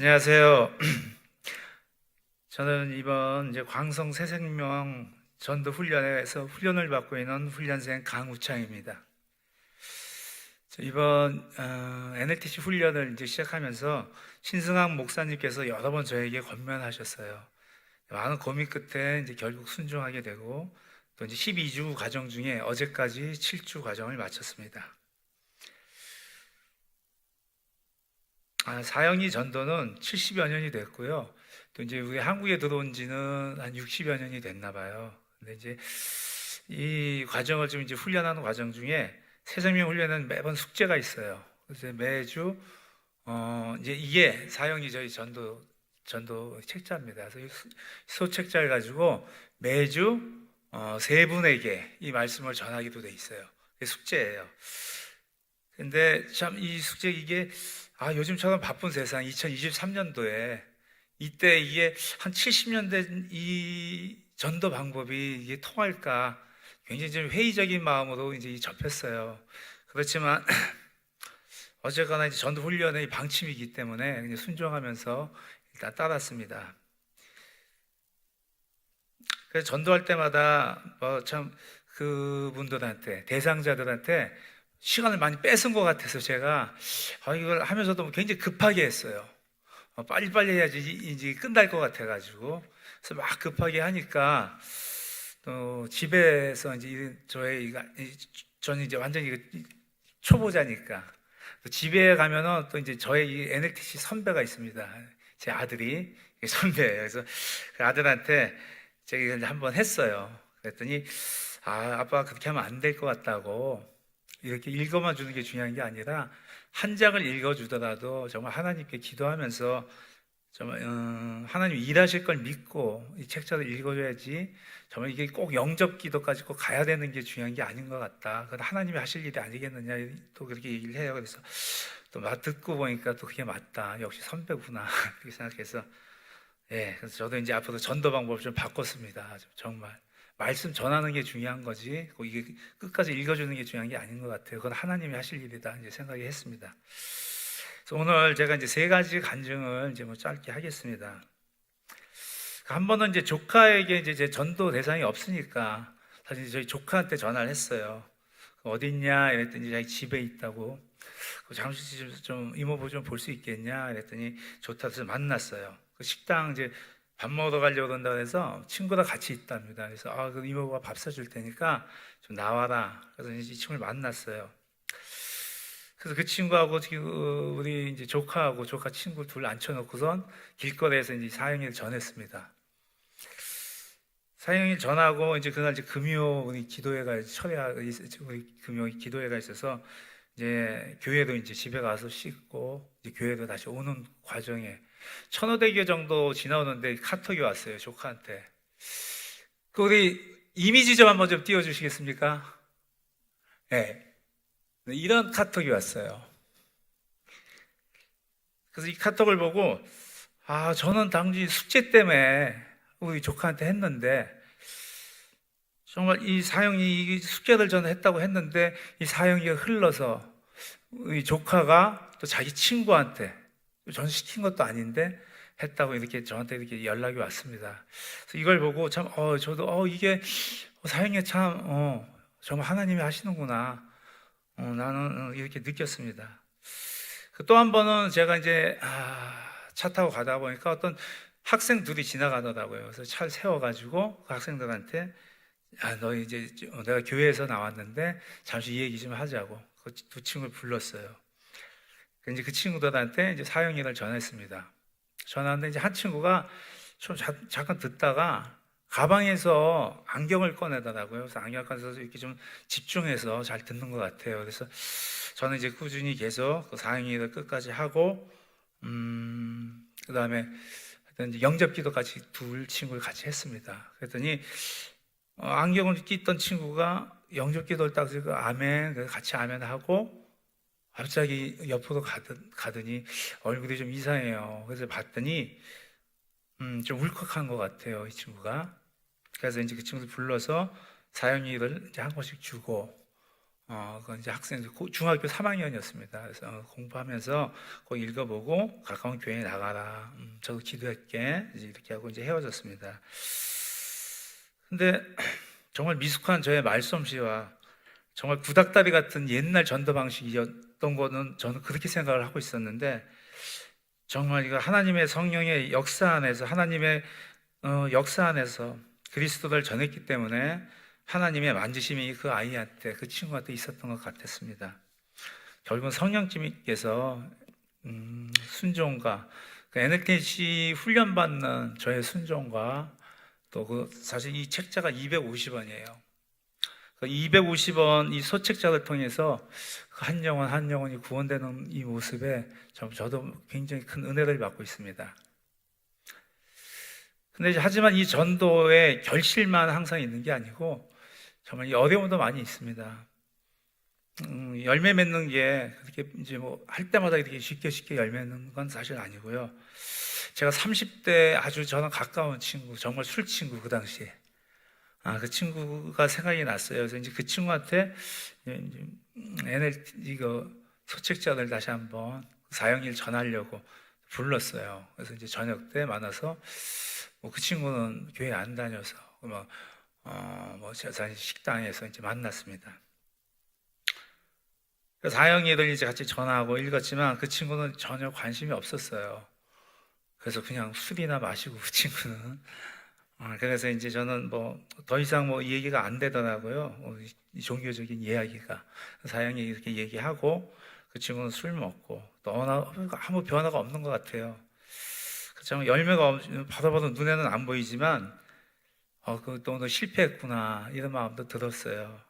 안녕하세요. 저는 이번 이제 광성 새생명 전도 훈련에서 훈련을 받고 있는 훈련생 강우창입니다. 저 이번 어, NLTC 훈련을 이제 시작하면서 신승학 목사님께서 여러 번 저에게 권면하셨어요. 많은 고민 끝에 이제 결국 순종하게 되고 또 이제 12주 과정 중에 어제까지 7주 과정을 마쳤습니다. 아, 사형이 전도는 70여 년이 됐고요. 또 이제 우리 한국에 들어온 지는 한 60여 년이 됐나 봐요. 근데 이제 이 과정을 좀 이제 훈련하는 과정 중에 새생명 훈련은 매번 숙제가 있어요. 그래서 매주 어 이제 이게 사형이 저희 전도 전도 책자입니다. 그래서 소책자를 가지고 매주 어, 세 분에게 이 말씀을 전하기도 돼 있어요. 숙제예요. 근데 참 이 숙제 이게 아 요즘처럼 바쁜 세상 2023년도에 이때 이게 한 70년 된이 전도 방법이 이게 통할까 굉장히 좀 회의적인 마음으로 이제 접했어요. 그렇지만 어쨌거나 이제 전도 훈련의 이 방침이기 때문에 순종하면서 일단 따랐습니다. 그래서 전도할 때마다 뭐 참 그분들한테 대상자들한테 시간을 많이 뺏은 것 같아서 제가 아, 이걸 하면서도 굉장히 급하게 했어요. 어, 빨리빨리 해야지 이- 이제 끝날 것 같아가지고 그래서 막 급하게 하니까 또 집에서 이제 이- 저의 저는 이제 완전히 이- 초보자니까 또 집에 가면은 또 이제 저의 이 NLTC 선배가 있습니다. 제 아들이 선배예요. 그래서 그 아들한테 제가 이걸 한번 했어요. 그랬더니 아 아빠 그렇게 하면 안 될 것 같다고 이렇게 읽어만 주는 게 중요한 게 아니라 한 장을 읽어주더라도 정말 하나님께 기도하면서 정말 음, 하나님 일하실 걸 믿고 이 책자를 읽어줘야지 정말 이게 꼭 영접 기도까지 꼭 가야 되는 게 중요한 게 아닌 것 같다. 그건 하나님이 하실 일이 아니겠느냐 또 그렇게 얘기를 해요. 그래서 또 막 듣고 보니까 또 그게 맞다. 역시 선배구나 그렇게 생각해서 예, 그래서 저도 이제 앞으로 전도 방법을 좀 바꿨습니다. 좀 정말 말씀 전하는 게 중요한 거지, 꼭 이게 끝까지 읽어주는 게 중요한 게 아닌 것 같아요. 그건 하나님이 하실 일이다 이제 생각이 했습니다. 그래서 오늘 제가 이제 세 가지 간증을 이제 뭐 짧게 하겠습니다. 한 번은 이제 조카에게 이제 제 전도 대상이 없으니까 사실 저희 조카한테 전화를 했어요. 어디 있냐? 이랬더니 자기 집에 있다고. 그 잠시 좀- 좀 이모부 좀 볼 수 있겠냐? 이랬더니 좋다 해서 만났어요. 그 식당 이제 밥 먹으러 가려고 그런다 그래서 친구랑 같이 있답니다. 그래서 아, 그 이모부가 밥 사줄 테니까 좀 나와라. 그래서 이제 이 친구를 만났어요. 그래서 그 친구하고 지금 우리 이제 조카하고 조카 친구 둘 앉혀놓고선 길거리에서 이제 사형일 전했습니다. 사형일 전하고 이제 그날 이제 금요 우리 기도회가 철야 우리 금요 기도회가 있어서 이제 교회도 이제 집에 가서 씻고 이제 교회도 다시 오는 과정에 천호대교 정도 지나오는데 카톡이 왔어요 조카한테. 그 우리 이미지 좀 한번 좀 띄워주시겠습니까? 네. 이런 카톡이 왔어요. 그래서 이 카톡을 보고 아 저는 당시 숙제 때문에 우리 조카한테 했는데 정말 이 사형이 이 숙제를 저는 했다고 했는데 이 사형이 흘러서 우리 조카가 또 자기 친구한테 전 시킨 것도 아닌데 했다고 이렇게 저한테 이렇게 연락이 왔습니다. 그래서 이걸 보고 참, 어, 저도, 어, 이게 사형이 참, 어, 정말 하나님이 하시는구나. 어, 나는 어, 이렇게 느꼈습니다. 그또한 번은 제가 이제, 아, 차 타고 가다 보니까 어떤 학생 둘이 지나가더라고요. 그래서 차를 세워가지고 그 학생들한테, 아, 너 이제 어, 내가 교회에서 나왔는데 잠시 이 얘기 좀 하자고 그 두 친구를 불렀어요. 그 이제 그 친구들한테 이제 사형일을 전했습니다. 전화하는데 이제 한 친구가 좀 자- 잠깐 듣다가 가방에서 안경을 꺼내더라고요. 그래서 안경을 꺼내서 이렇게 좀 집중해서 잘 듣는 것 같아요. 그래서 저는 이제 꾸준히 계속 그 사형일을 끝까지 하고, 음, 그 다음에 하여튼 이제 영접 기도까지 둘 친구를 같이 했습니다. 그랬더니 어, 안경을 끼던 친구가 영접 기도를 딱 들고 아멘, 같이 아멘 하고 갑자기 옆으로 가더, 가더니 얼굴이 좀 이상해요. 그래서 봤더니 음, 좀 울컥한 것 같아요, 이 친구가. 그래서 이제 그 친구를 불러서 사형일을 이제 한 번씩 주고 어, 그건 이제 학생 고- 중학교 3학년이었습니다. 그래서 어, 공부하면서 꼭 읽어보고 가까운 교회에 나가라. 음, 저도 기도할게. 이제 이렇게 하고 이제 헤어졌습니다. 근데 정말 미숙한 저의 말솜씨와 정말 구닥다리 같은 옛날 전도 방식이 었던 거는 저는 그렇게 생각을 하고 있었는데 정말 이거 하나님의 성령의 역사 안에서 하나님의 어, 역사 안에서 그리스도를 전했기 때문에 하나님의 만지심이 그 아이한테 그 친구한테 있었던 것 같았습니다. 결국은 성령님께서 음, 순종과 그 NLTC 훈련 받는 저의 순종과 또 그 사실 이 책자가 250원이에요. 그 250원 이 소책자를 통해서 그한 영혼 한 영혼이 구원되는 이 모습에 저- 저도 굉장히 큰 은혜를 받고 있습니다. 근데 하지만 이 전도의 결실만 항상 있는 게 아니고 정말 이 어려움도 많이 있습니다. 음, 열매 맺는 게 그렇게 이제 뭐 할 때마다 이렇게 쉽게 쉽게 열매 맺는 건 사실 아니고요. 제가 30대 아주 저랑 가까운 친구, 정말 술 친구 그 당시에 아, 그 친구가 생각이 났어요. 그래서 이제 그 친구한테 이제 NL 이거 소책자들 다시 한번 사형일 전하려고 불렀어요. 그래서 이제 저녁 때 만나서 뭐 그 친구는 교회 안 다녀서 뭐, 어, 뭐 제가 식당에서 이제 만났습니다. 사형이들 이제 같이 전화하고 읽었지만 그 친구는 전혀 관심이 없었어요. 그래서 그냥 술이나 마시고 그 친구는 아, 그래서 이제 저는 뭐 더 이상 뭐 이 얘기가 안 되더라고요. 이 종교적인 이야기가 사형이 이렇게 얘기하고 그 친구는 술 먹고 또 어느 아무 변화가 없는 것 같아요. 그렇죠. 열매가 바로 눈에는 안 보이지만 어, 그또 실패했구나 이런 마음도 들었어요.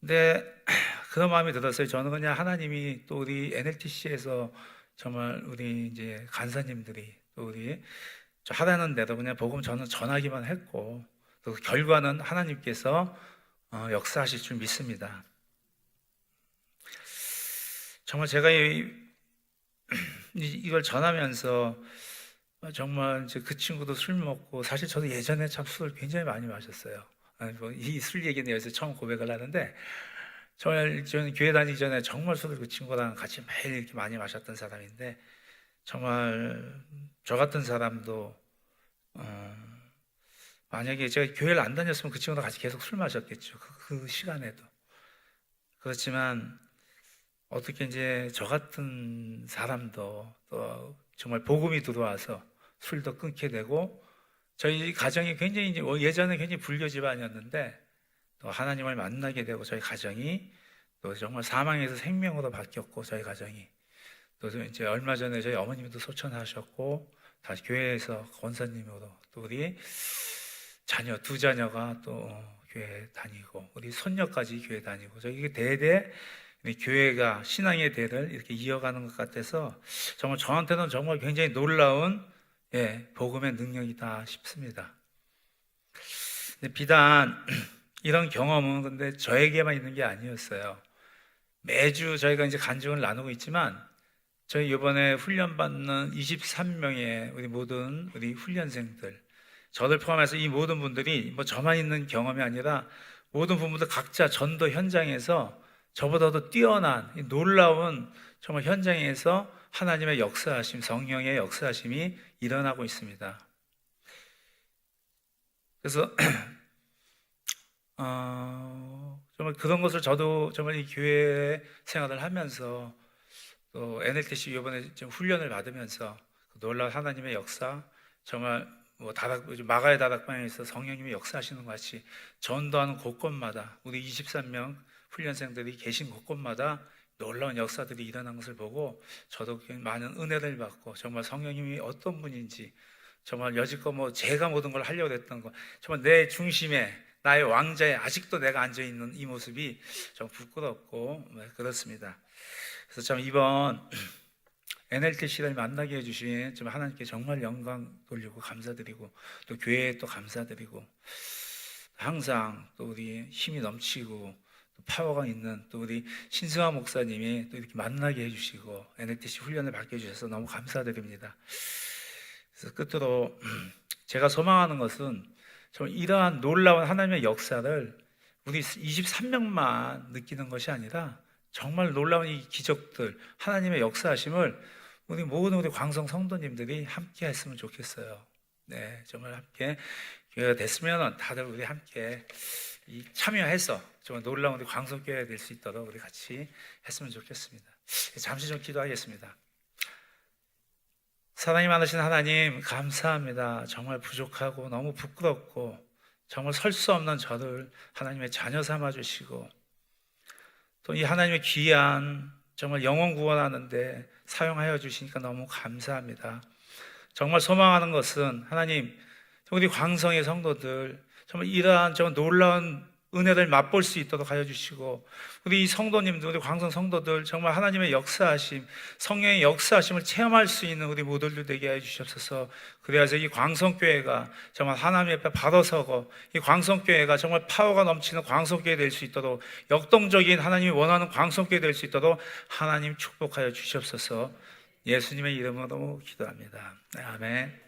근데 그런 마음이 들었어요. 저는 그냥 하나님이 또 우리 NLTC에서 정말 우리 이제 간사님들이 또 우리 저 대로 그냥 복음 저는 전하기만 했고 또그 결과는 하나님께서 어, 역사하실 줄 믿습니다. 정말 제가 이, 이- 이걸 전하면서 정말 이제 그 친구도 술 먹고 사실 저도 예전에 참 술을 굉장히 많이 마셨어요. 뭐이술 얘기는 여기서 처음 고백을 하는데 정말 저는 교회 다니기 전에 정말 술을 그 친구랑 같이 매일 이렇게 많이 마셨던 사람인데 정말 저 같은 사람도 어, 만약에 제가 교회를 안 다녔으면 그 친구랑 같이 계속 술 마셨겠죠. 그, 그 시간에도 그렇지만 어떻게 이제 저 같은 사람도 또 정말 복음이 들어와서 술도 끊게 되고 저희 가정이 굉장히 이제 뭐 예전에 굉장히 불교 집안이었는데 또 하나님을 만나게 되고 저희 가정이 또 정말 사망에서 생명으로 바뀌었고 저희 가정이 또 이제 얼마 전에 저희 어머님도 소천하셨고 다시 교회에서 권사님으로 또 우리 자녀 두 자녀가 또 교회 다니고 우리 손녀까지 교회 다니고 저희 대대 이 교회가 신앙의 대를 이렇게 이어가는 것 같아서 정말 저한테는 정말 굉장히 놀라운 예, 복음의 능력이다 싶습니다. 비단 이런 경험은 근데 저에게만 있는 게 아니었어요. 매주 저희가 이제 간증을 나누고 있지만 저희 이번에 훈련 받는 23명의 우리 모든 우리 훈련생들 저를 포함해서 이 모든 분들이 뭐 저만 있는 경험이 아니라 모든 부분들 각자 전도 현장에서 저보다도 뛰어난 이 놀라운 정말 현장에서 하나님의 역사하심, 성령의 역사하심이 일어나고 있습니다. 그래서 어, 정말 그런 것을 저도 정말 이 교회 생활을 하면서 또 NLTC 이번에 좀 훈련을 받으면서 그 놀라운 하나님의 역사 정말 뭐 다락 마가의 다락방에서 성령님이 역사하시는 것 같이 전도하는 곳곳마다 우리 23명 훈련생들이 계신 곳곳마다 놀라운 역사들이 일어난 것을 보고 저도 많은 은혜를 받고 정말 성령님이 어떤 분인지 정말 여지껏 뭐 제가 모든 걸 하려고 했던 거 정말 내 중심에 나의 왕자에 아직도 내가 앉아 있는 이 모습이 좀 부끄럽고 네, 그렇습니다. 그래서 참 이번 NLTC를 만나게 해주신 좀 하나님께 정말 영광 돌리고 감사드리고 또 교회에 또 감사드리고 항상 또 우리 힘이 넘치고 또 파워가 있는 또 우리 신승환 목사님이 또 이렇게 만나게 해주시고 NLTC 훈련을 받게 해주셔서 너무 감사드립니다. 그래서 끝으로 제가 소망하는 것은 정말 이러한 놀라운 하나님의 역사를 우리 23명만 느끼는 것이 아니라 정말 놀라운 이 기적들, 하나님의 역사하심을 우리 모든 우리 광성 성도님들이 함께 했으면 좋겠어요. 네, 정말 함께 교회가 됐으면 다들 우리 함께 이 참여해서 정말 놀라운 우리 광성교회가 될 수 있도록 우리 같이 했으면 좋겠습니다. 잠시 좀 기도하겠습니다. 사랑이 많으신 하나님 감사합니다. 정말 부족하고 너무 부끄럽고 정말 설 수 없는 저를 하나님의 자녀 삼아 주시고 또 이 하나님의 귀한 정말 영원 구원하는데 사용하여 주시니까 너무 감사합니다. 정말 소망하는 것은 하나님 우리 광성의 성도들 정말 이러한 정말 놀라운 은혜를 맛볼 수 있도록 하여 주시고 우리 이 성도님들 우리 광성 성도들 정말 하나님의 역사하심 성령의 역사하심을 체험할 수 있는 우리 모두들 되게 해 주시옵소서. 그래야서 이 광성교회가 정말 하나님 앞에 바로 서고 이 광성교회가 정말 파워가 넘치는 광성교회 될 수 있도록 역동적인 하나님이 원하는 광성교회 될 수 있도록 하나님 축복하여 주시옵소서. 예수님의 이름으로 기도합니다. 네, 아멘